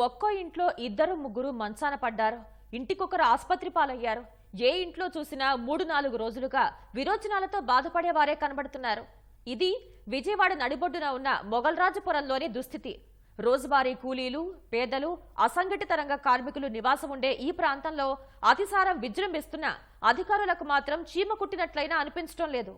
ఒక్కో ఇంట్లో ఇద్దరు ముగ్గురు మంచాన పడ్డారు. ఇంటికొకరు ఆసుపత్రి పాలయ్యారు. ఏ ఇంట్లో చూసినా మూడు నాలుగు రోజులుగా విరోచనాలతో బాధపడేవారే కనబడుతున్నారు. ఇది విజయవాడ నడిబొడ్డున ఉన్న మొగల్రాజపురంలోని దుస్థితి. రోజువారీ కూలీలు పేదలు అసంఘటిత రంగ కార్మికులు నివాసం ఉండే ఈ ప్రాంతంలో అతిసారం విజృంభిస్తున్న అధికారులకు మాత్రం చీమ కుట్టినట్లయినా అనిపించడం లేదు.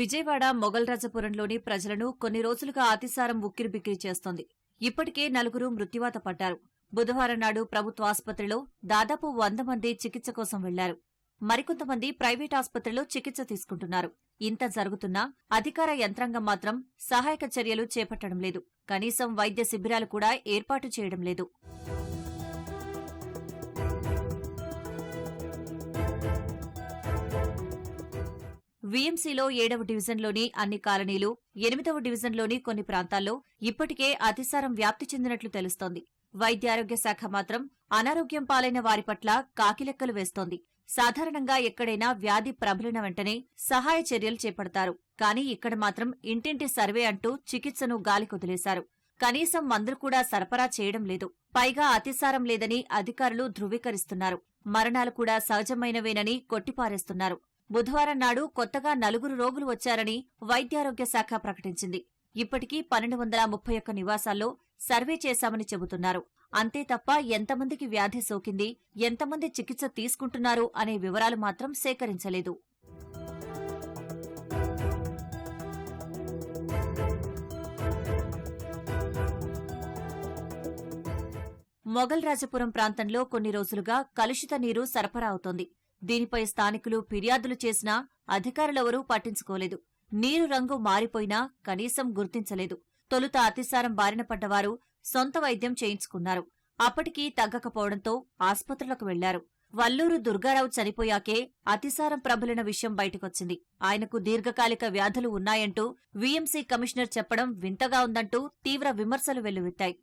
విజయవాడ మొగల్రాజపురంలోని ప్రజలను కొన్ని రోజులుగా అతిసారం ఉక్కిరిబిక్కిరి చేస్తోంది. ఇప్పటికే నలుగురు మృత్యువాత పడ్డారు. బుధవారం నాడు ప్రభుత్వ ఆసుపత్రిలో దాదాపు వంద మంది చికిత్స కోసం వెళ్ళారు. మరికొంతమంది ప్రైవేట్ ఆసుపత్రిలో చికిత్స తీసుకుంటున్నారు. ఇంత జరుగుతున్నా అధికార యంత్రాంగం మాత్రం సహాయక చర్యలు చేపట్టడం లేదు. కనీసం వైద్య శిబిరాలు కూడా ఏర్పాటు చేయడం లేదు. వీఎంసీలో ఏడవ డివిజన్లోని అన్ని కాలనీలు ఎనిమిదవ డివిజన్లోని కొన్ని ప్రాంతాల్లో ఇప్పటికే అతిసారం వ్యాప్తి చెందినట్లు తెలుస్తోంది. వైద్యారోగ్య శాఖ మాత్రం అనారోగ్యం పాలైన వారి పట్ల కాకిలెక్కలు వేస్తోంది. సాధారణంగా ఎక్కడైనా వ్యాధి ప్రబలిన వెంటనే సహాయ చర్యలు చేపడతారు. కానీ ఇక్కడ మాత్రం ఇంటింటి సర్వే అంటూ చికిత్సను గాలికొదిలేశారు కనీసం మందులు కూడా సరఫరా చేయడం లేదు. పైగా అతిసారం లేదని అధికారులు ధృవీకరిస్తున్నారు. మరణాలు కూడా సహజమైనవేనని కొట్టిపారేస్తున్నారు. బుధవారం నాడు కొత్తగా నలుగురు రోగులు వచ్చారని వైద్యారోగ్య శాఖ ప్రకటించింది. ఇప్పటికీ పన్నెండు వందల ముప్పై ఒక్క నివాసాల్లో సర్వే చేశామని చెబుతున్నారు. అంతే తప్ప ఎంతమందికి వ్యాధి సోకింది ఎంతమంది చికిత్స తీసుకుంటున్నారు అనే వివరాలు మాత్రం సేకరించలేదు. మొగల్ రాజపురం ప్రాంతంలో కొన్ని రోజులుగా కలుషిత నీరు సరఫరా అవుతోంది. దీనిపై స్థానికులు ఫిర్యాదులు చేసినా అధికారులెవరూ పట్టించుకోలేదు. నీరు రంగు మారిపోయినా కనీసం గుర్తించలేదు. తొలుత అతిసారం బారిన పడ్డవారు సొంత వైద్యం చేయించుకున్నారు. అప్పటికీ తగ్గకపోవడంతో ఆస్పత్రులకు వెళ్ళారు. వల్లూరు దుర్గారావు చనిపోయాకే అతిసారం ప్రబలిన విషయం బయటకొచ్చింది. ఆయనకు దీర్ఘకాలిక వ్యాధులు ఉన్నాయంటూ వీఎంసీ కమిషనర్ చెప్పడం వింతగా ఉందంటూ తీవ్ర విమర్శలు వెల్లువెత్తాయి.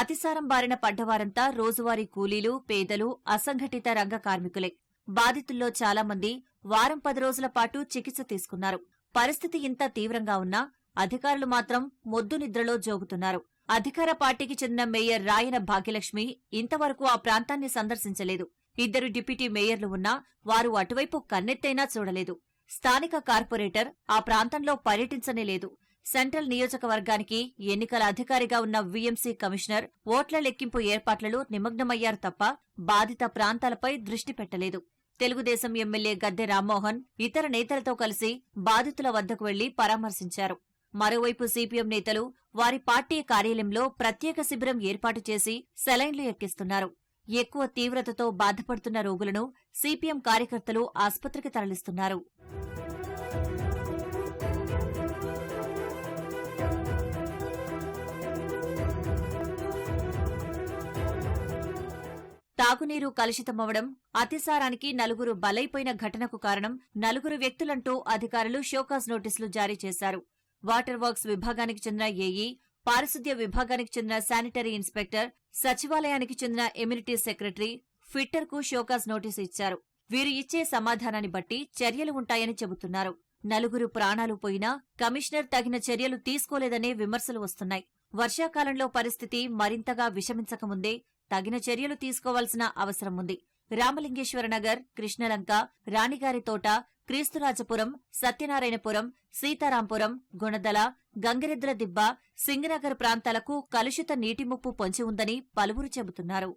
అతిసారం బారిన పడ్డవారంతా రోజువారీ కూలీలు పేదలు అసంఘటిత రంగ కార్మికులే. బాధితుల్లో చాలా మంది వారం పది రోజుల పాటు చికిత్స తీసుకున్నారు. పరిస్థితి ఇంత తీవ్రంగా ఉన్నా అధికారులు మాత్రం మొద్దు నిద్రలో జోగుతున్నారు. అధికార పార్టీకి చెందిన మేయర్ రాయన భాగ్యలక్ష్మి ఇంతవరకు ఆ ప్రాంతాన్ని సందర్శించలేదు. ఇద్దరు డిప్యూటీ మేయర్లు ఉన్నా వారు అటువైపు కన్నెత్తైనా చూడలేదు. స్థానిక కార్పొరేటర్ ఆ ప్రాంతంలో పర్యటించనే లేదు. సెంట్రల్ నియోజకవర్గానికి ఎన్నికల అధికారిగా ఉన్న వీఎంసీ కమిషనర్ ఓట్ల లెక్కింపు ఏర్పాట్లలో నిమగ్నమయ్యారు తప్ప బాధిత ప్రాంతాలపై దృష్టి పెట్టలేదు. తెలుగుదేశం ఎమ్మెల్యే గద్దె రామ్మోహన్ ఇతర నేతలతో కలిసి బాధితుల వద్దకు వెళ్ళి పరామర్శించారు. మరోవైపు సిపిఎం నేతలు వారి పార్టీ కార్యాలయంలో ప్రత్యేక శిబిరం ఏర్పాటు చేసి సెలైన్లు ఎక్కిస్తున్నారు. ఎక్కువ తీవ్రతతో బాధపడుతున్న రోగులను సిపిఎం కార్యకర్తలు ఆస్పత్రికి తరలిస్తున్నారు. తాగునీరు కలుషితమవడం అతిసారానికి నలుగురు బలైపోయిన ఘటనకు కారణం నలుగురు వ్యక్తులంటూ అధికారులు షోకాజ్ నోటీసులు జారీ చేశారు. వాటర్ వర్క్స్ విభాగానికి చెందిన ఏఈ పారిశుద్ధ్య విభాగానికి చెందిన శానిటరీ ఇన్స్పెక్టర్ సచివాలయానికి చెందిన ఎమ్యూనిటీ సెక్రటరీ ఫిట్టర్కు షోకాజ్ నోటీసు ఇచ్చారు. వీరు ఇచ్చే సమాధానాన్ని బట్టి చర్యలు ఉంటాయని చెబుతున్నారు. నలుగురు ప్రాణాలు పోయినా కమిషనర్ తగిన చర్యలు తీసుకోలేదనే విమర్శలు వస్తున్నాయి. వర్షాకాలంలో పరిస్థితి మరింతగా విషమించకముందే తగిన చర్యలు తీసుకోవాల్సిన అవసరం ఉంది. రామలింగేశ్వరనగర్ కృష్ణలంక రాణిగారి తోట క్రీస్తురాజపురం సత్యనారాయణపురం సీతారాంపురం గుణదల గంగిరెద్ర దిబ్బ సింగనగర్ ప్రాంతాలకు కలుషిత నీటి ముప్పు పొంచి ఉందని పలువురు చెబుతున్నారు.